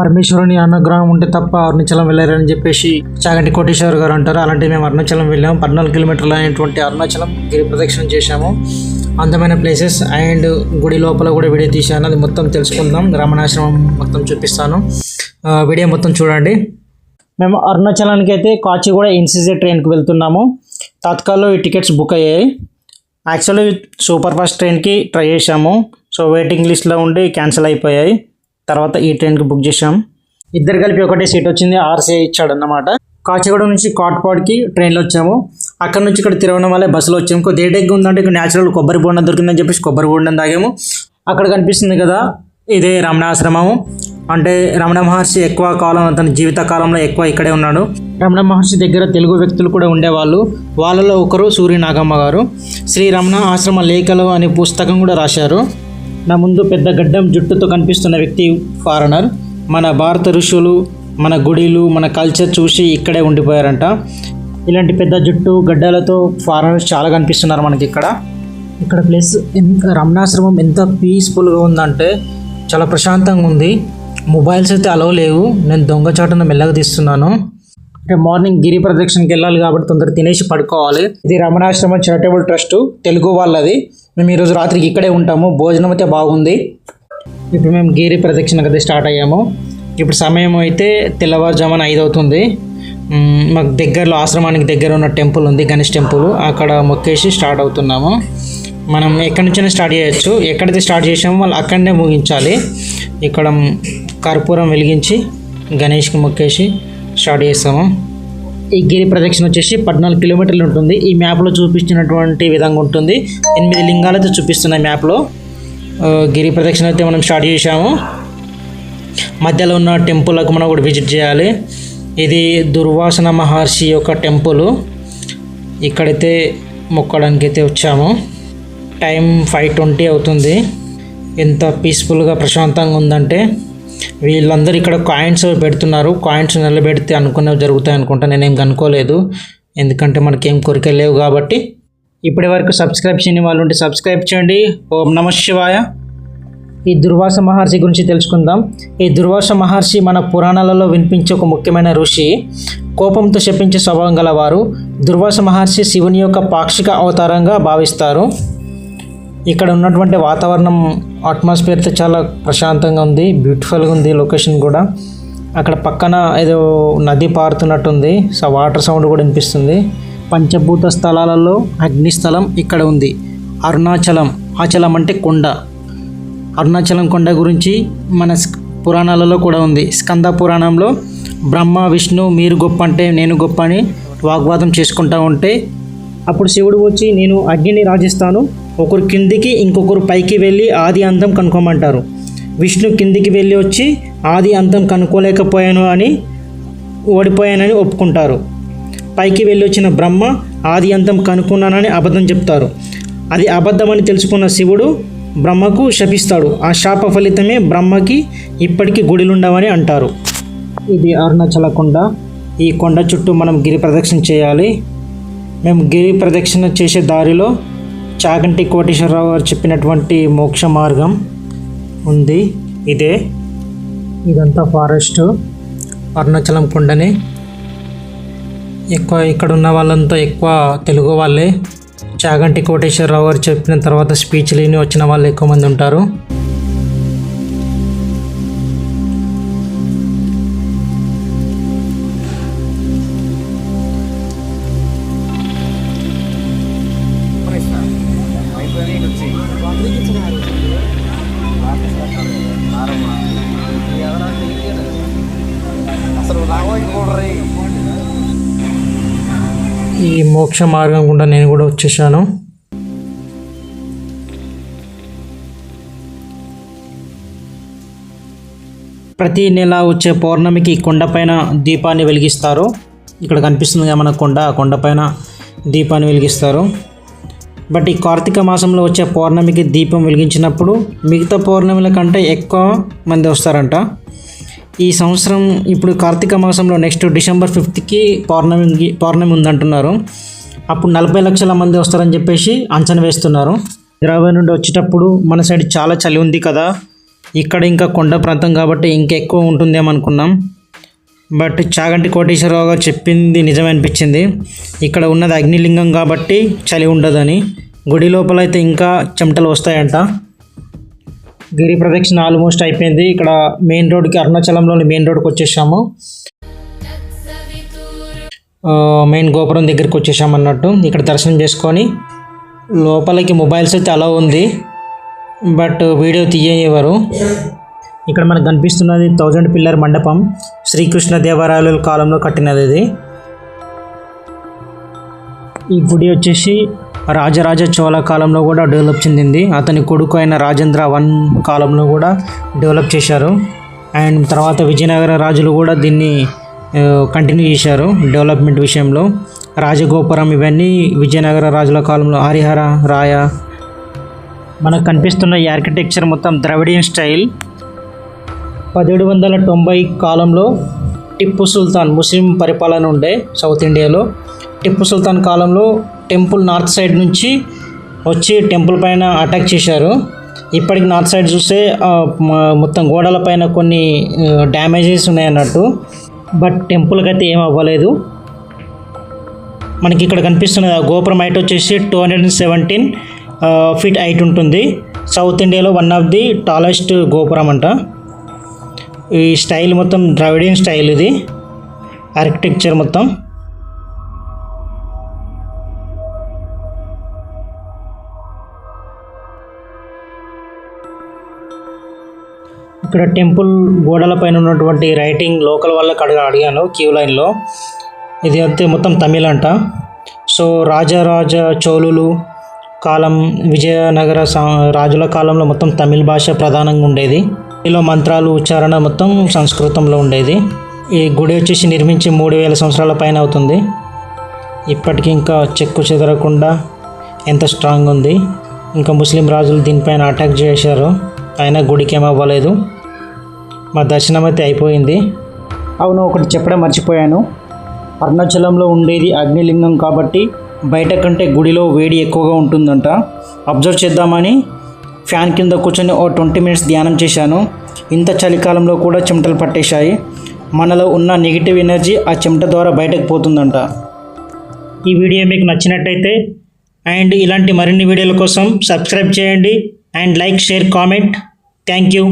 పరమేశ్వరుని అనుగ్రహం ఉంటే తప్ప అరుణాచలం వెళ్ళారని చెప్పేసి చాగంటి కోటేశ్వర్ గారు అంటారు. అలాంటి మేము అరుణాచలం వెళ్ళాము. పద్నాలుగు కిలోమీటర్లు అయినటువంటి అరుణాచలం గిరి ప్రదక్షిణ చేశాము. అందమైన ప్లేసెస్ అండ్ గుడి లోపల కూడా వీడియో తీశాను. అది మొత్తం తెలుసుకుందాం. రమణాశ్రమం మొత్తం చూపిస్తాను. వీడియో మొత్తం చూడండి. మేము అరుణాచలానికి అయితే కాచిగూడ ఎన్సీసీ ట్రైన్కి వెళ్తున్నాము. తత్కాల్లో ఈ టికెట్స్ బుక్ అయ్యాయి. యాక్చువల్లీ సూపర్ ఫాస్ట్ ట్రైన్కి ట్రై చేశాము. సో వెయిటింగ్ లిస్ట్లో ఉండి క్యాన్సిల్ అయిపోయాయి. తర్వాత ఈ ట్రైన్కి బుక్ చేసాం ఇద్దరు కలిపి ఒకటే సీట్ వచ్చింది ఆర్సీ ఇచ్చాడు అన్నమాట కాచిగూడ నుంచి కాట్పాడ్కి ట్రైన్లో వచ్చాము. అక్కడ నుంచి ఇక్కడ తిరువణమలై బస్సులో వచ్చాము. కొద్ది ఏటెగ్గా ఉందంటే ఇక్కడ న్యాచురల్ కొబ్బరి బోండం దొరికిందని చెప్పేసి కొబ్బరి బోండం తాగాము. అక్కడ కనిపిస్తుంది కదా ఇదే రమణాశ్రమము. అంటే రమణ మహర్షి ఎక్కువ కాలం తన జీవిత కాలంలో ఎక్కువ ఇక్కడే ఉన్నాడు. రమణ మహర్షి దగ్గర తెలుగు వ్యక్తులు కూడా ఉండేవాళ్ళు. వాళ్ళలో ఒకరు సూర్య నాగమ్మ గారు. శ్రీ రమణ ఆశ్రమ లేఖలు అనే పుస్తకం కూడా రాశారు. నా ముందు పెద్ద గడ్డం జుట్టుతో కనిపిస్తున్న వ్యక్తి ఫారెనర్ మన భారత ఋషులు మన గుడిలు మన కల్చర్ చూసి ఇక్కడే ఉండిపోయారంట. ఇలాంటి పెద్ద జుట్టు గడ్డలతో ఫారెనర్స్ చాలా కనిపిస్తున్నారు మనకి ఇక్కడ. ఇక్కడ ప్లేస్ ఎంత రమణాశ్రమం ఎంత పీస్ఫుల్గా ఉందంటే చాలా ప్రశాంతంగా ఉంది. మొబైల్స్ అయితే అలవ్ లేవు. నేను దొంగచాటున మెల్లగా తీస్తున్నాను. అంటే మార్నింగ్ గిరి ప్రదక్షిణకి వెళ్ళాలి కాబట్టి తొందరగా తినేసి పడుకోవాలి. ఇది రమణాశ్రమం చారిటబుల్ ట్రస్ట్ తెలుగు వాళ్ళది. మేము ఈరోజు రాత్రికి ఇక్కడే ఉంటాము. భోజనం అయితే బాగుంది. ఇప్పుడు మేము గిరి ప్రదక్షిణకి కదా స్టార్ట్ అయ్యాము. ఇప్పుడు సమయం అయితే తెల్లవారుజామున ఐదు అవుతుంది. మాకు దగ్గరలో ఆశ్రమానికి దగ్గర ఉన్న టెంపుల్ ఉంది గణేష్ టెంపుల్. అక్కడ మొక్కేసి స్టార్ట్ అవుతున్నాము. మనం ఎక్కడి నుంచైనా స్టార్ట్ చేయొచ్చు. ఎక్కడైతే స్టార్ట్ చేసామో వాళ్ళు అక్కడనే ముగించాలి. ఇక్కడ కర్పూరం వెలిగించి గణేష్కి మొక్కేసి స్టార్ట్ చేస్తాము. ఈ గిరి ప్రదక్షిణ వచ్చేసి పద్నాలుగు కిలోమీటర్లు ఉంటుంది. ఈ మ్యాప్లో చూపించినటువంటి విధంగా ఉంటుంది. ఎనిమిది లింగాలు అయితే చూపిస్తున్నాయి మ్యాప్లో. గిరి ప్రదక్షిణ అయితే మనం స్టార్ట్ చేసాము మధ్యలో ఉన్న టెంపుల్కి మనం కూడా విజిట్ చేయాలి. ఇది దుర్వాసన మహర్షి యొక్క టెంపుల్. ఇక్కడైతే మొక్కడానికి అయితే వచ్చాము. టైం ఫైవ్ ట్వంటీ అవుతుంది. ఎంత పీస్ఫుల్గా ప్రశాంతంగా ఉందంటే వీళ్ళందరూ ఇక్కడ కాయిన్స్ పెడుతున్నారు. కాయిన్స్ నిలబెడితే అనుకున్నవి జరుగుతాయి అనుకుంటా. నేనేం కనుక్కోలేదు. ఎందుకంటే మనకేం కోరికలు లేవు కాబట్టి. ఇప్పటి వరకు సబ్స్క్రైబ్ చేయని వాళ్ళు ఉంటే సబ్స్క్రైబ్ చేయండి. ఓం నమ శివాయ. ఈ దుర్వాస మహర్షి గురించి తెలుసుకుందాం. ఈ దుర్వాస మహర్షి మన పురాణాలలో వినిపించే ఒక ముఖ్యమైన ఋషి. కోపంతో శపించే స్వభావం గలవారు. దుర్వాస మహర్షి శివుని యొక్క పాక్షిక అవతారంగా భావిస్తారు. ఇక్కడ ఉన్నటువంటి వాతావరణం అట్మాస్ఫియర్తో చాలా ప్రశాంతంగా ఉంది బ్యూటిఫుల్గా ఉంది లొకేషన్ కూడా. అక్కడ పక్కన ఏదో నది పారుతున్నట్టుంది సో వాటర్ సౌండ్ కూడా వినిపిస్తుంది. పంచభూత స్థలాలలో అగ్నిస్థలం ఇక్కడ ఉంది. అరుణాచలం ఆచలం అంటే కొండ. అరుణాచలం కొండ గురించి మన స్క- పురాణాలలో కూడా ఉంది. స్కంద పురాణంలో బ్రహ్మ విష్ణు మీరు గొప్ప అంటే నేను గొప్ప అని వాగ్వాదం చేసుకుంటా ఉంటే అప్పుడు శివుడు వచ్చి నేను అగ్నిని రాజిస్తాను ఒకరు కిందికి ఇంకొకరు పైకి వెళ్ళి ఆది అంతం కనుక్కోమంటారు. విష్ణు కిందికి వెళ్ళి వచ్చి ఆది అంతం కనుక్కోలేకపోయాను అని ఓడిపోయానని ఒప్పుకుంటారు. పైకి వెళ్ళి వచ్చిన బ్రహ్మ ఆది అంతం కనుక్కున్నానని అబద్ధం చెప్తారు. అది అబద్ధమని తెలుసుకున్న శివుడు బ్రహ్మకు శపిస్తాడు. ఆ శాప ఫలితమే బ్రహ్మకి ఇప్పటికీ గుడిలుండవని అంటారు. ఇది అరుణాచల కొండ ఈ కొండ చుట్టూ మనం గిరి ప్రదక్షిణ చేయాలి. మేము గిరి ప్రదక్షిణ చేసే దారిలో చాగంటి కోటేశ్వరరావు గారు చెప్పినటువంటి మోక్ష మార్గం ఉంది. ఇదే. ఇదంతా ఫారెస్ట్ అరుణాచలం కొండని. ఎక్కువ ఇక్కడ ఉన్న వాళ్ళంతా ఎక్కువ తెలుగు వాళ్ళే. చాగంటి కోటేశ్వరరావు గారు చెప్పిన తర్వాత స్పీచ్ లేని వచ్చిన వాళ్ళు ఎక్కువ మంది ఉంటారు. మోక్ష మార్గం గుండా నేను కూడా వచ్చేసాను. ప్రతి నెల వచ్చే పౌర్ణమికి కొండపైన దీపాన్ని వెలిగిస్తారు. ఇక్కడ కనిపిస్తుంది మన కొండ ఆ కొండపైన దీపాన్ని వెలిగిస్తారు. బట్ ఈ కార్తీక మాసంలో వచ్చే పౌర్ణమికి దీపం వెలిగించినప్పుడు మిగతా పౌర్ణమిల కంటే ఎక్కువ మంది వస్తారంట. ఈ సంవత్సరం ఇప్పుడు కార్తీక మాసంలో నెక్స్ట్ డిసెంబర్ ఫిఫ్త్కి పౌర్ణమి పౌర్ణమి ఉందంటున్నారు. అప్పుడు నలభై లక్షల మంది వస్తారని చెప్పేసి అంచనా వేస్తున్నారు. హైదరాబాద్ నుండి వచ్చేటప్పుడు మన సైడ్ చాలా చలి ఉంది కదా. ఇక్కడ ఇంకా కొండ ప్రాంతం కాబట్టి ఇంకా ఎక్కువ ఉంటుందేమో అనుకున్నాం. బట్ చాగంటి కోటేశ్వరరావు గారు చెప్పింది నిజమే అనిపించింది. ఇక్కడ ఉన్నది అగ్నిలింగం కాబట్టి చలి ఉండదని. గుడి లోపల అయితే ఇంకా చెమటలు వస్తాయంట. గిరి ప్రదక్షిణ ఆల్మోస్ట్ అయిపోయింది. ఇక్కడ మెయిన్ రోడ్కి అరుణాచలంలోని మెయిన్ రోడ్కి వచ్చేసాము. మెయిన్ గోపురం దగ్గరికి వచ్చేసాం అన్నట్టు. ఇక్కడ దర్శనం చేసుకొని లోపలికి మొబైల్స్ అయితే అలా ఉంది. బట్ వీడియో తీయనివ్వరు. ఇక్కడ మనకు కనిపిస్తున్నది థౌజండ్ పిల్లర్ మండపం. శ్రీకృష్ణ దేవరాయల కాలంలో కట్టినది ఇది. ఈ గుడి వచ్చేసి రాజరాజ చోళ కాలంలో కూడా డెవలప్ చెందింది. అతని కొడుకు అయిన రాజేంద్ర వన్ కాలంలో కూడా డెవలప్ చేశారు. అండ్ తర్వాత విజయనగర రాజులు కూడా దీన్ని కంటిన్యూ చేశారు డెవలప్మెంట్ విషయంలో. రాజగోపురం ఇవన్నీ విజయనగర రాజుల కాలంలో హరిహర రాయ. మనకు కనిపిస్తున్న ఈ ఆర్కిటెక్చర్ మొత్తం ద్రవిడియన్ స్టైల్. పదిహేడు వందల తొంభై కాలంలో టిప్పు సుల్తాన్ ముస్లిం పరిపాలన ఉండే సౌత్ ఇండియాలో. టిప్పు సుల్తాన్ కాలంలో టెంపుల్ నార్త్ సైడ్ నుంచి వచ్చి టెంపుల్ పైన అటాక్ చేశారు. ఇప్పటికి నార్త్ సైడ్ చూస్తే మొత్తం గోడల పైన కొన్ని డ్యామేజెస్ ఉన్నాయన్నట్టు. బట్ టెంపుల్కి అయితే ఏం అవ్వలేదు. మనకి ఇక్కడ కనిపిస్తున్న ఆ గోపురం హైట్ వచ్చేసి two hundred and seventeen feet height ఉంటుంది. సౌత్ ఇండియాలో వన్ ఆఫ్ ది టాలెస్ట్ గోపురం అంట. ఈ స్టైల్ మొత్తం ద్రవిడియన్ స్టైల్ ఇది. ఆర్కిటెక్చర్ మొత్తం. ఇక్కడ టెంపుల్ గోడల పైన ఉన్నటువంటి రైటింగ్ లోకల్ వాళ్ళకి అడగ అడిగాను క్యూ లైన్లో ఇది అయితే మొత్తం తమిళ అంట. సో రాజరాజ చోళులు కాలం విజయనగర సా- రాజుల కాలంలో మొత్తం తమిళ భాష ప్రధానంగా ఉండేది. ఇలా మంత్రాలు ఉచ్చారణ మొత్తం సంస్కృతంలో ఉండేది. ఈ గుడి వచ్చేసి నిర్మించి మూడు వేల సంవత్సరాల పైన అవుతుంది. ఇప్పటికీ ఇంకా చెక్కు చెదరకుండా ఎంత స్ట్రాంగ్ ఉంది. ఇంకా ముస్లిం రాజులు దీనిపైన అటాక్ చేశారు. అయినా గుడికి ఏమవ్వలేదు అవ్వలేదు. మా దర్శనం అయితే అయిపోయింది. అవును ఒకటి చెప్పడం మర్చిపోయాను. అరుణాచలంలో ఉండేది అగ్నిలింగం కాబట్టి బయట కంటే గుడిలో వేడి ఎక్కువగా ఉంటుందంట. అబ్జర్వ్ చేద్దామని ఫ్యాన్ కింద కూర్చొని ఓ ట్వంటీ మినిట్స్ ధ్యానం చేశాను. ఇంత చలికాలంలో కూడా చెమటలు పట్టేశాయి. మనలో ఉన్న నెగిటివ్ ఎనర్జీ ఆ చెమట ద్వారా బయటకు పోతుందంట. ఈ వీడియో మీకు నచ్చినట్టయితే అండ్ ఇలాంటి మరిన్ని వీడియోల కోసం సబ్స్క్రైబ్ చేయండి. And like share comment. Thank you.